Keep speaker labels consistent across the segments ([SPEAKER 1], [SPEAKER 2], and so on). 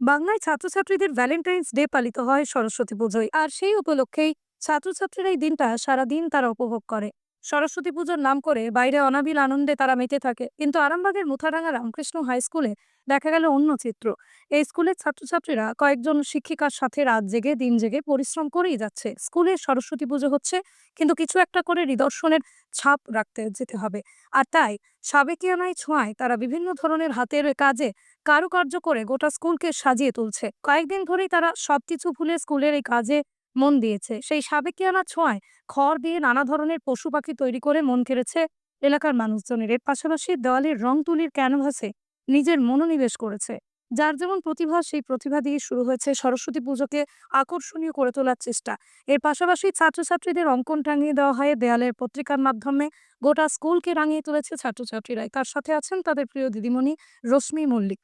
[SPEAKER 1] বাংলায় ছাত্রছাত্রীদের Valentine's day পালিত হয় সরস্বতী পুজোয়। আর সেই উপলক্ষেই ছাত্রছাত্রীরা এই দিনটা সারাদিন তারা উপভোগ করে। সরস্বতী পুজোর নাম করে বাইরে অনাবিল আনন্দে তারা মেতে থাকে। কিন্তু আরামবাগের মুথাডাঙ্গা রামকৃষ্ণ হাই স্কুলে দেখা গেল অন্য চিত্র। এই স্কুলের ছাত্রছাত্রীরা কয়েকজন শিক্ষিকার সাথে রাত জেগে, দিন জেগে পরিশ্রম করেই যাচ্ছে। স্কুলে সরস্বতী পুজো হচ্ছে কিন্তু কিছু একটা করে নিদর্শনের ছাপ রাখতে যেতে হবে। আর তাই সাবেকিয়ানায় ছোঁয়ায় তারা বিভিন্ন ধরনের হাতের কাজে কারুকার্য করে গোটা স্কুলকে সাজিয়ে তুলছে। কয়েকদিন ধরেই তারা সবকিছু ভুলে স্কুলের এই কাজে মন দিয়েছে। সেই সাবেকিয়ানা ছোঁয়ায় খড় দিয়ে নানা ধরনের পশু পাখি তৈরি করে মন কেড়েছে এলাকার মানুষজনের। এর পাশাপাশি দেওয়ালের রং তুলির ক্যানভাসে নিজের মনোনিবেশ করেছে। যার যেমন প্রতিভা, সেই প্রতিভা দিয়ে শুরু হয়েছে সরস্বতী পুজোকে আকর্ষণীয় করে তোলার চেষ্টা। এর পাশাপাশি ছাত্রছাত্রীদের অঙ্কন টাঙিয়ে দেওয়া হয় দেয়ালের পত্রিকার মাধ্যমে। গোটা স্কুলকে রাঙিয়ে তুলেছে ছাত্রছাত্রীরাই। তার সাথে আছেন তাদের প্রিয় দিদিমণি রশ্মি মল্লিক।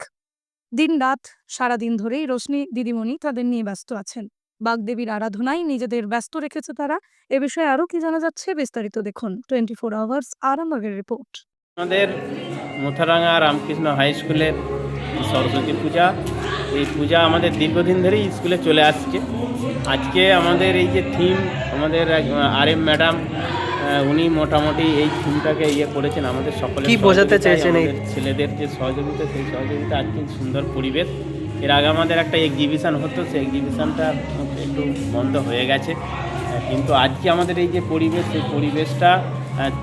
[SPEAKER 1] দিন রাত সারাদিন ধরেই রশ্মি, দিদিমণি তাদের নিয়ে ব্যস্ত আছেন। বাগদেবীর আরাধনায় নিজেদের ব্যস্ত রেখেছে তারা। এ বিষয়ে আরও কি জানা যাচ্ছে বিস্তারিত দেখুন। টোয়েন্টি ফোর আওয়ার্স আরামবাগের রিপোর্ট।
[SPEAKER 2] আমাদের মুথারাঙ্গা রামকৃষ্ণ হাই স্কুলের সরস্বতী পূজা। এই পূজা আমাদের দীর্ঘদিন ধরেই স্কুলে চলে আসছে। আজকে আমাদের এই যে থিম আমাদের আর এম ম্যাডাম উনি মোটামুটি এই থিমটাকে ইয়ে করেছেন আমাদের সকলে
[SPEAKER 3] কি বোঝাতে চাইছেন এই-
[SPEAKER 2] ছেলেদের যে সহযোগিতা সেই সহযোগিতা আজকে সুন্দর পরিবেশ। এর আগে আমাদের একটা এক্সিবিশান হতো, সেই এক্সিবিশানটা একটু বন্ধ হয়ে গেছে। কিন্তু আজকে আমাদের এই যে পরিবেশ, সেই পরিবেশটা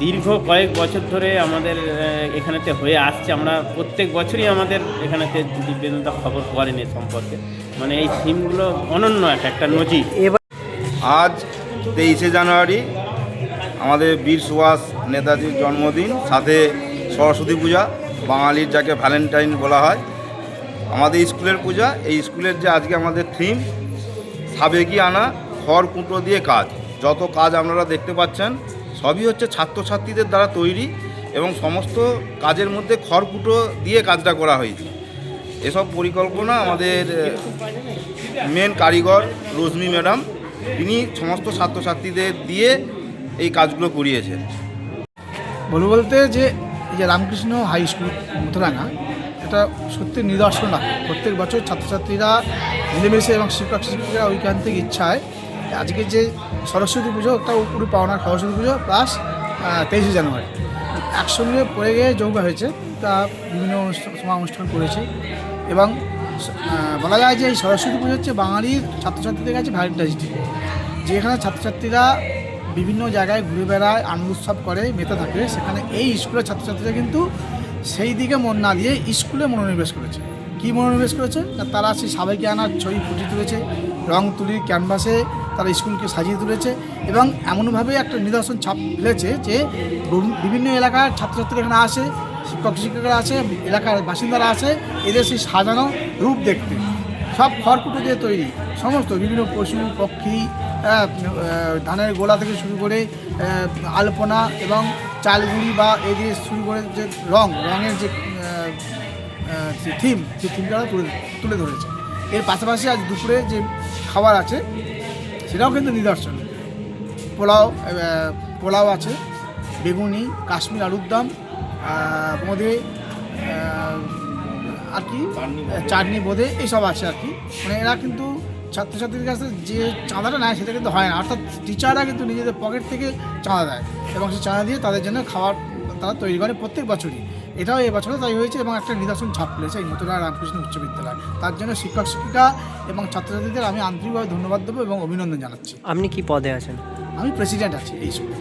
[SPEAKER 2] দীর্ঘ কয়েক বছর ধরে আমাদের এখানেতে হয়ে আসছে। আমরা প্রত্যেক বছরই আমাদের এখানেতে দিব্যেন্দা খবর করেন এ সম্পর্কে। মানে এই থিমগুলো অনন্য একটা একটা নজির।
[SPEAKER 3] এবার
[SPEAKER 4] আজ তেইশে জানুয়ারি, আমাদের বীর সুভাষ নেতাজির জন্মদিন, সাথে সরস্বতী পূজা, বাঙালির যাকে ভ্যালেন্টাইন বলা হয়। আমাদের স্কুলের পূজা, এই স্কুলের যে আজকে আমাদের থিম সাবেকি আনা, খড় কুটো দিয়ে কাজ। যত কাজ আপনারা দেখতে পাচ্ছেন, সবই হচ্ছে ছাত্রছাত্রীদের দ্বারা তৈরি এবং সমস্ত কাজের মধ্যে খড়কুটো দিয়ে কাজটা করা হয়েছে। এসব পরিকল্পনা আমাদের মেন কারিগর রোজমি ম্যাডাম, তিনি সমস্ত ছাত্রছাত্রীদের দিয়ে এই কাজগুলো করিয়েছেন।
[SPEAKER 5] বলতে যে, এই যে রামকৃষ্ণ হাই স্কুল মুথরাঙ্গা এটা সত্যি নিদর্শন প্রত্যেক বছর ছাত্রছাত্রীরা মিলেমিশে এবং শিক্ষক শিক্ষিকা ঐকান্তিক ইচ্ছায় আজকে যে সরস্বতী পুজো একটা উপরে পাওনার সরস্বতী পুজো প্লাস তেইশে জানুয়ারি। একসঙ্গে পড়ে গিয়ে যোগ হয়েছে। তা বিভিন্ন সময় অনুষ্ঠান করেছে। এবং বলা যায় যে এই সরস্বতী পুজো হচ্ছে বাঙালির ছাত্রছাত্রীদের কাছে ভ্যালেন্টাইন্স ডে যেখানে ছাত্রছাত্রীরা বিভিন্ন জায়গায় ঘুরে বেড়ায়, আনন্দ উৎসব করে, মেতে থাকে। সেখানে এই স্কুলের ছাত্রছাত্রীরা কিন্তু সেই দিকে মন না দিয়ে স্কুলে মনোনিবেশ করেছে। কী মনোনিবেশ করেছে? না, তারা সেই সাবেকি আনার ছবি ফুটিয়ে তুলেছে, রং তুলি ক্যানভাসে তারা স্কুলকে সাজিয়ে তুলেছে এবং এমনভাবে একটা নিদর্শন ছাপ ফেলেছে যে বিভিন্ন এলাকার ছাত্রছাত্রীরা এখানে আসে, শিক্ষক, শিক্ষকরা আছে এলাকার বাসিন্দারা আছে এদের সেই সাজানো রূপ দেখতে। সব খড়কুটো দিয়ে তৈরি। সমস্ত বিভিন্ন পশু, পক্ষী ধানের গোলা থেকে শুরু করে আলপনা এবং চালগুড়ি বা এই দিয়ে শুরু করে যে রং রঙের যে থিম সেই থিমটা তুলে তুলে ধরেছে। এর পাশাপাশি আজ দুপুরে যে খাবার আছে সেটাও কিন্তু নিদর্শন। পোলাও পোলাও আছে বেগুনি কাশ্মীর আলুর দম বোঁদে আর কি? চাটনি বোঁদে। এইসব আছে আর কি। মানে এরা কিন্তু ছাত্রছাত্রীদের কাছে যে চাঁদাটা নেয় সেটা কিন্তু হয় না। অর্থাৎ টিচাররা কিন্তু নিজেদের পকেট থেকে চাঁদা দেয় এবং সেই চাঁদা দিয়ে তাদের জন্য খাবার তারা তৈরি করে প্রত্যেক বছরই। এটাও এবছরও তাই হয়েছে এবং একটা নিদর্শন ছাপ ফেলেছে এই নতুন রামকৃষ্ণ উচ্চ বিদ্যালয়। তার জন্য শিক্ষক শিক্ষিকা এবং ছাত্রছাত্রীদের আমি আন্তরিকভাবে ধন্যবাদ দেবো এবং অভিনন্দন জানাচ্ছি।
[SPEAKER 3] আপনি কি পদে আছেন?
[SPEAKER 5] আমি প্রেসিডেন্ট আছি এই স্কুলে